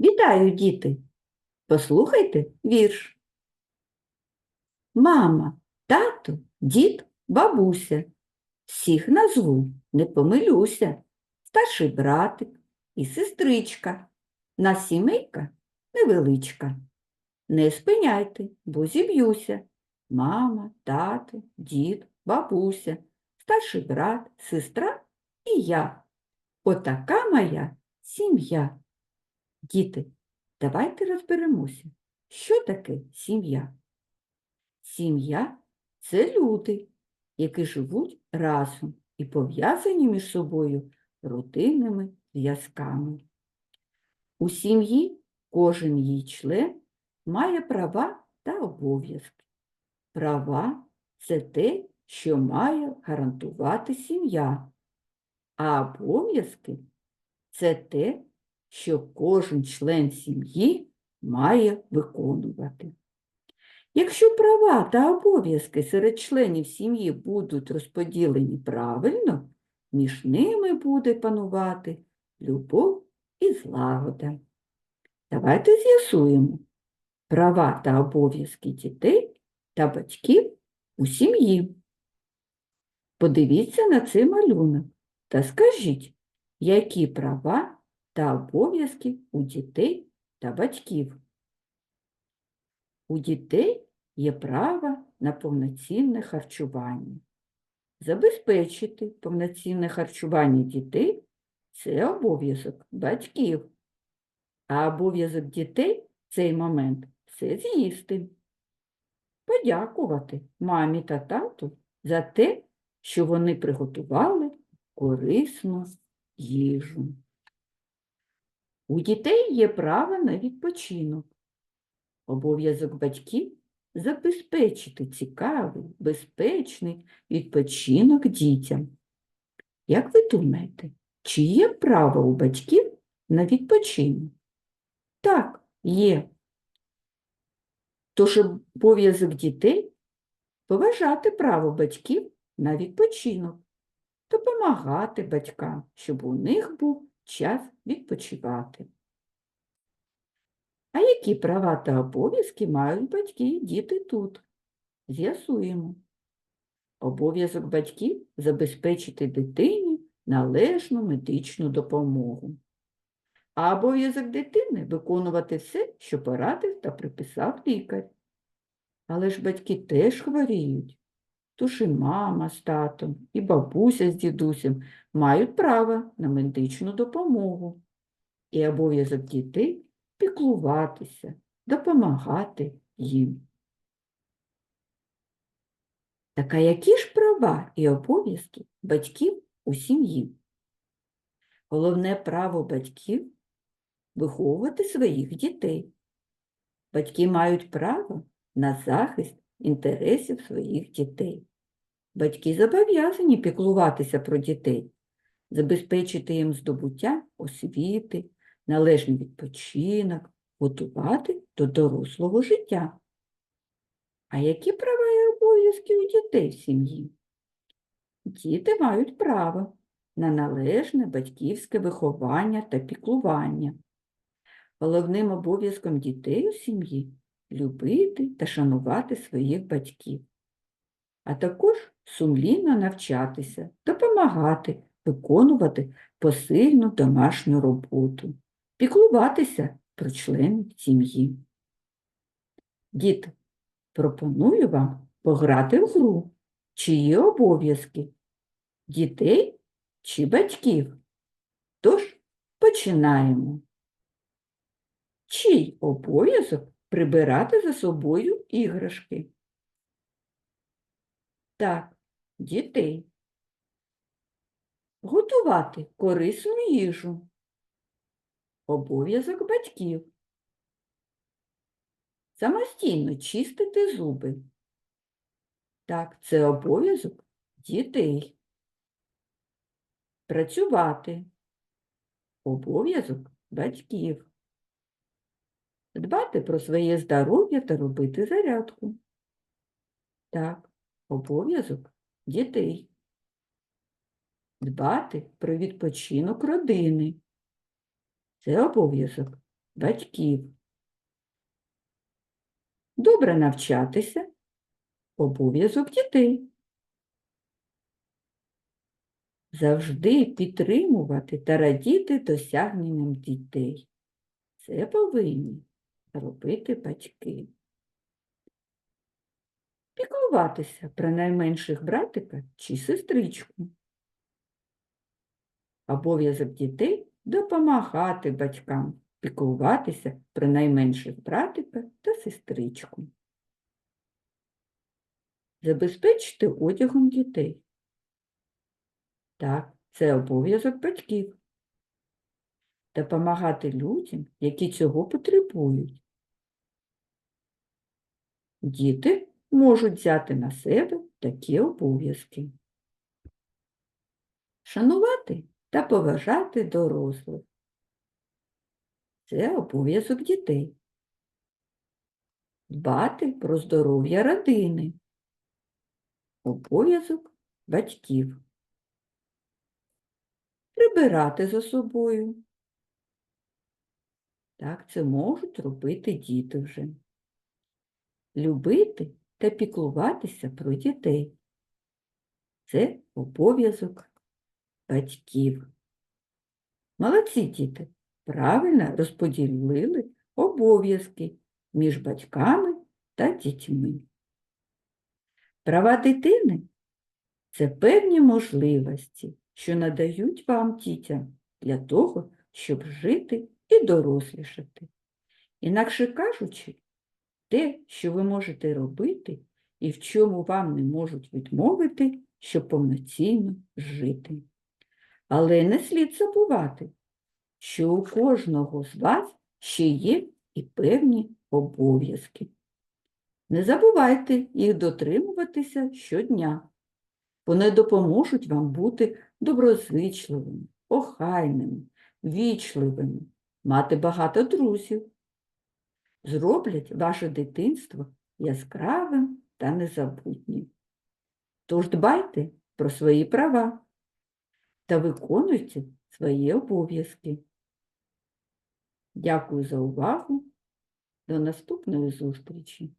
Вітаю, діти! Послухайте вірш. Мама, тато, дід, бабуся. Всіх назву, не помилюся. Старший братик і сестричка. Нас сімейка невеличка. Не спиняйте, бо зіб'юся. Мама, тато, дід, бабуся, старший брат, сестра і я. Отака моя сім'я. Діти, давайте розберемося, що таке сім'я. Сім'я це люди, які живуть разом і пов'язані між собою родинними зв'язками. У сім'ї кожен її член має права та обов'язки. Права це те, що має гарантувати сім'я, а обов'язки це те, що кожен член сім'ї має виконувати. Якщо права та обов'язки серед членів сім'ї будуть розподілені правильно, між ними буде панувати любов і злагода. Давайте з'ясуємо права та обов'язки дітей та батьків у сім'ї. Подивіться на цей малюнок та скажіть, які права та обов'язки у дітей та батьків. У дітей є право на повноцінне харчування. Забезпечити повноцінне харчування дітей це обов'язок батьків. А обов'язок дітей в цей момент це з'їсти. Подякувати мамі та тату за те, що вони приготували корисну їжу. У дітей є право на відпочинок. Обов'язок батьків забезпечити цікавий, безпечний відпочинок дітям. Як ви думаєте, чи є право у батьків на відпочинок? Так, є. Тож обов'язок дітей поважати право батьків на відпочинок, допомагати батькам, щоб у них був час відпочивати. А які права та обов'язки мають батьки і діти тут? З'ясуємо. Обов'язок батьків забезпечити дитині належну медичну допомогу. А обов'язок дитини виконувати все, що порадив та приписав лікар. Але ж батьки теж хворіють. Тож і мама з татом, і бабуся з дідусем мають право на медичну допомогу. І обов'язок дітей піклуватися, допомагати їм. Так а які ж права і обов'язки батьків у сім'ї? Головне право батьків виховувати своїх дітей. Батьки мають право на захист інтересів своїх дітей. Батьки зобов'язані піклуватися про дітей, забезпечити їм здобуття освіти, належний відпочинок, готувати до дорослого життя. А які права і обов'язки у дітей в сім'ї? Діти мають право на належне батьківське виховання та піклування. Головним обов'язком дітей у сім'ї любити та шанувати своїх батьків, а також сумлінно навчатися, допомагати, виконувати посильну домашню роботу, піклуватися про членів сім'ї. Діти, пропоную вам пограти в гру, чиї обов'язки дітей чи батьків. Тож починаємо. Чий обов'язок прибирати за собою іграшки? Так, дітей. Готувати корисну їжу. Обов'язок батьків. Самостійно чистити зуби. Так, це обов'язок дітей. Працювати. Обов'язок батьків. Дбати про своє здоров'я та робити зарядку. Так, обов'язок дітей. Дбати про відпочинок родини. Це обов'язок батьків. Добре навчатися обов'язок дітей. Завжди підтримувати та радіти досягненням дітей. Це повинні робити батьки. Піклуватися про найменших братика чи сестричку. Обов'язок дітей допомагати батькам піклуватися про найменших братика та сестричку. Забезпечити одягом дітей. Так, це обов'язок батьків. Допомагати людям, які цього потребують. Діти можуть взяти на себе такі обов'язки. Шанувати та поважати дорослих. Це обов'язок дітей. Дбати про здоров'я родини. Обов'язок батьків. Прибирати за собою. Так це можуть робити діти вже. Любити та піклуватися про дітей. Це обов'язок батьків. Молодці діти, правильно розподілили обов'язки між батьками та дітьми. Права дитини це певні можливості, що надають вам дітям для того, щоб жити і дорослішати. Інакше кажучи, те, що ви можете робити і в чому вам не можуть відмовити, щоб повноцінно жити. Але не слід забувати, що у кожного з вас ще є і певні обов'язки. Не забувайте їх дотримуватися щодня. Вони допоможуть вам бути доброзичливими, охайними, вічливими, мати багато друзів. Зроблять ваше дитинство яскравим та незабутнім. Тож дбайте про свої права та виконуйте свої обов'язки. Дякую за увагу. До наступної зустрічі!